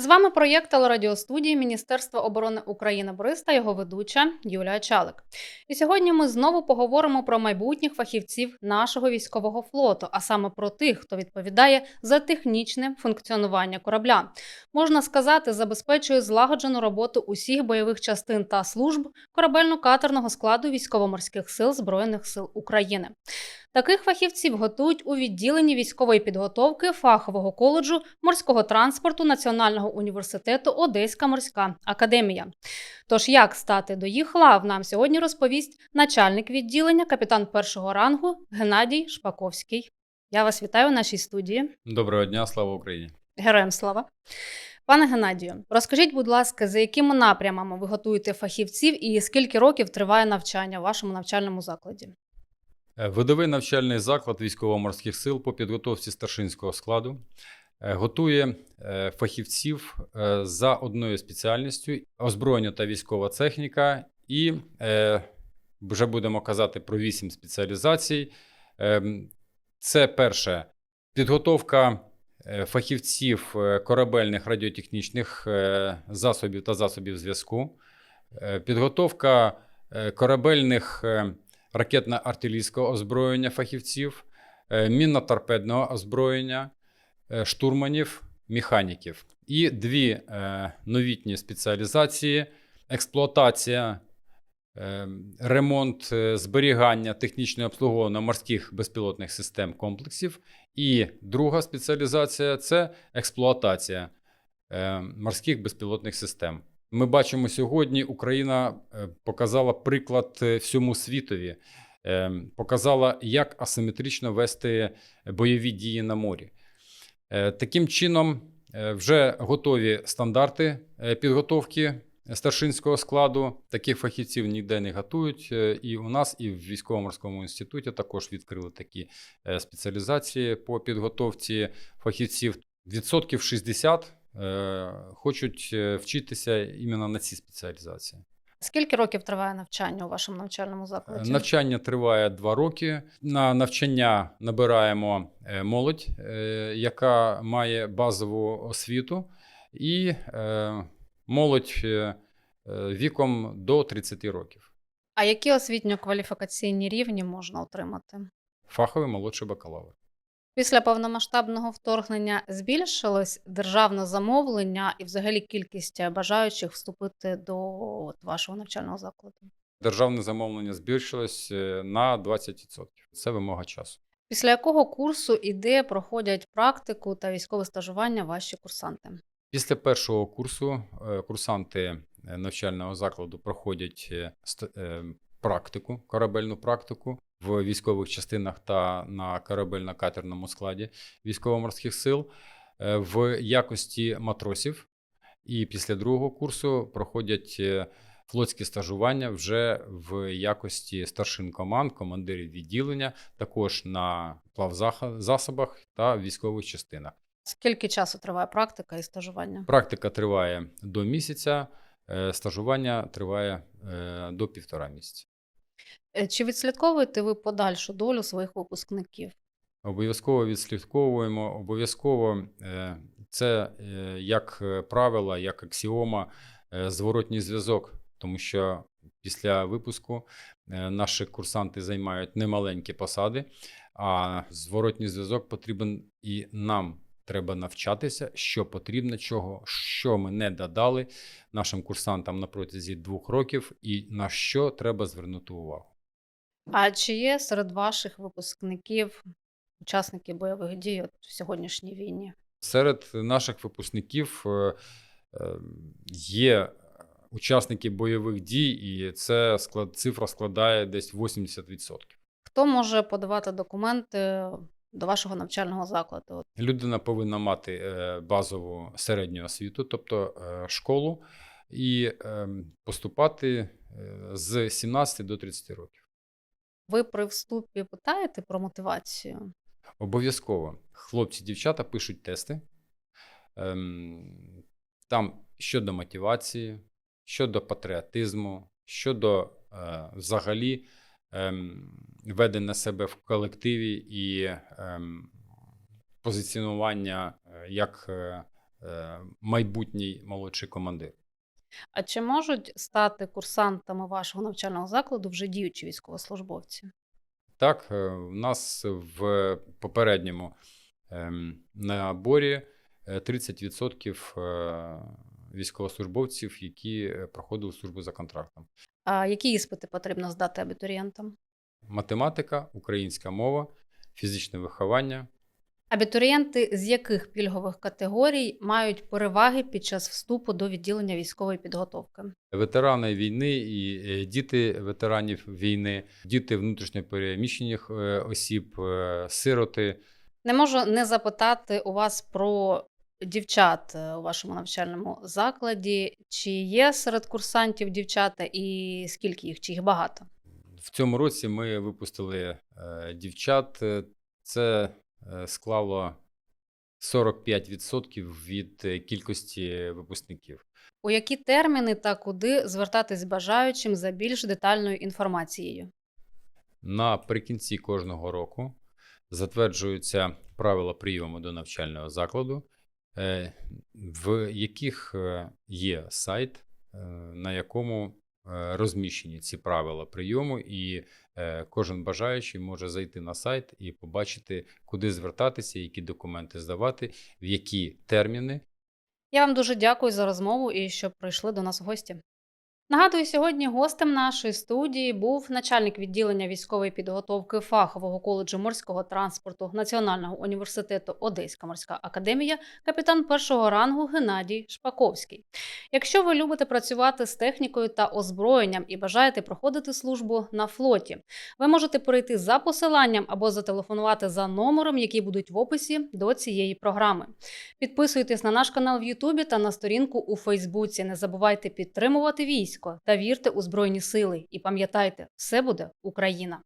З вами проєкт телерадіостудії Міністерства оборони України Борис та його ведуча Юлія Чалик. І сьогодні ми знову поговоримо про майбутніх фахівців нашого військового флоту, а саме про тих, хто відповідає за технічне функціонування корабля. Можна сказати, забезпечує злагоджену роботу усіх бойових частин та служб корабельно-катерного складу військово-морських сил Збройних сил України. Таких фахівців готують у відділенні військової підготовки фахового коледжу морського транспорту Національного університету Одеська морська академія. Тож, як стати до їх лав, нам сьогодні розповість начальник відділення, капітан першого рангу Геннадій Шпаковський. Я вас вітаю в нашій студії. Доброго дня, слава Україні. Героям слава. Пане Геннадію, розкажіть, будь ласка, за якими напрямами ви готуєте фахівців і скільки років триває навчання в вашому навчальному закладі? Е, Видовий навчальний заклад військово-морських сил по підготовці старшинського складу е, готує е, фахівців за одною спеціальністю озброєння та військова техніка, і вже будемо казати про вісім спеціалізацій. Ем, Це перше підготовка фахівців корабельних радіотехнічних засобів та засобів зв'язку, підготовка корабельних ракетно-артилерійського озброєння фахівців, е, мінно-торпедного озброєння, е, штурманів, механіків. І дві е, новітні спеціалізації: експлуатація, ремонт, зберігання, технічне обслуговування морських безпілотних систем комплексів. І друга спеціалізація це експлуатація морських безпілотних систем. Ми бачимо сьогодні, Україна е, показала приклад е, всьому світові, е, показала, як асиметрично вести бойові дії на морі. Таким чином, вже готові стандарти підготовки старшинського складу. Таких фахівців ніде не готують. І у нас, і в військово-морському інституті також відкрили такі спеціалізації по підготовці фахівців. Відсотків 60 е, хочуть е, вчитися іменно на ці спеціалізації. Скільки років триває навчання у вашому навчальному Е, закладі? Навчання триває два роки. На навчання набираємо е, молодь, е, яка має базову освіту, і е, молодь е, е, віком до 30 років. А які освітньо-кваліфікаційні рівні можна отримати? Фаховий молодший бакалавр. Після повномасштабного вторгнення збільшилось державне замовлення і взагалі кількість бажаючих вступити до от, вашого навчального закладу. Державне замовлення збільшилось е, на 20%. Це вимога часу. Після якого курсу і де проходять практику та військове стажування ваші курсанти? Після першого курсу е, курсанти е, навчального закладу проходять е, е, практику, корабельну практику в військових частинах та на корабельно-катерному складі військово-морських сил е, в якості матросів. І після другого курсу проходять е, флотські стажування вже в якості старшин команд, командирів відділення, також на плавзасобах та військових частинах. Скільки часу триває практика і стажування? Практика триває до місяця, е, стажування триває до півтора місяця. Е, Чи відслідковуєте ви подальшу долю своїх випускників? Обов'язково відслідковуємо, обов'язково е, це е, як е, правило, як аксіома, зворотній зв'язок, тому що після випуску наші курсанти займають немаленькі посади, а зворотній зв'язок потрібен і нам. Треба навчатися, що потрібно, чого, що ми не додали нашим курсантам на протязі двох років, і на що треба звернути увагу. А чи є серед ваших випускників учасники бойових дій от в сьогоднішній війні? Серед наших випускників е, е, є учасники бойових дій, і це склад, цифра складає десь 80%. Хто може подавати документи до вашого навчального закладу? Людина повинна мати е, базову середню освіту, тобто школу, і е, поступати з 17 до 30 років. Ви при вступі питаєте про мотивацію? Обов'язково хлопці, дівчата пишуть тести. Ем, там щодо мотивації, щодо патріотизму, щодо е, взагалі ем, ведення себе в колективі і ем, позиціонування е, як е, е, майбутній молодший командир. А чи можуть стати курсантами вашого навчального закладу вже діючі військовослужбовці? Так, е, в нас в попередньому ем, наборі е, 30% е, військовослужбовців, які е, проходили службу за контрактом. А які іспити потрібно здати абітурієнтам? Математика, українська мова, фізичне виховання. Абітурієнти з яких пільгових категорій мають переваги під час вступу до відділення військової підготовки? Ветерани війни і е, діти ветеранів війни, діти внутрішньопереміщених е, осіб, е, сироти. Не можу не запитати у вас про дівчат у вашому навчальному закладі. Чи є серед курсантів дівчата і скільки їх, чи їх багато? В цьому році ми випустили дівчат. Це склало 45% від е, кількості випускників. У які терміни та куди звертатись бажаючим за більш детальною інформацією? Наприкінці кожного року затверджуються правила прийому до навчального закладу, е, в яких е, є сайт, е, на якому е, розміщені ці правила прийому, і е, кожен бажаючий може зайти на сайт і побачити, куди звертатися, які документи здавати, в які терміни Я вам дуже дякую за розмову і що прийшли до нас в гості. Нагадую, сьогодні гостем нашої студії був начальник відділення військової підготовки фахового коледжу морського транспорту Національного університету Одеська морська академія, капітан першого рангу Геннадій Шпаковський. Якщо ви любите працювати з технікою та озброєнням і бажаєте проходити службу на флоті, ви можете перейти за посиланням або зателефонувати за номером, які будуть в описі до цієї програми. Підписуйтесь на наш канал в Ютубі та на сторінку у Фейсбуці. Не забувайте підтримувати військо та вірте у Збройні Сили. І пам'ятайте, все буде Україна!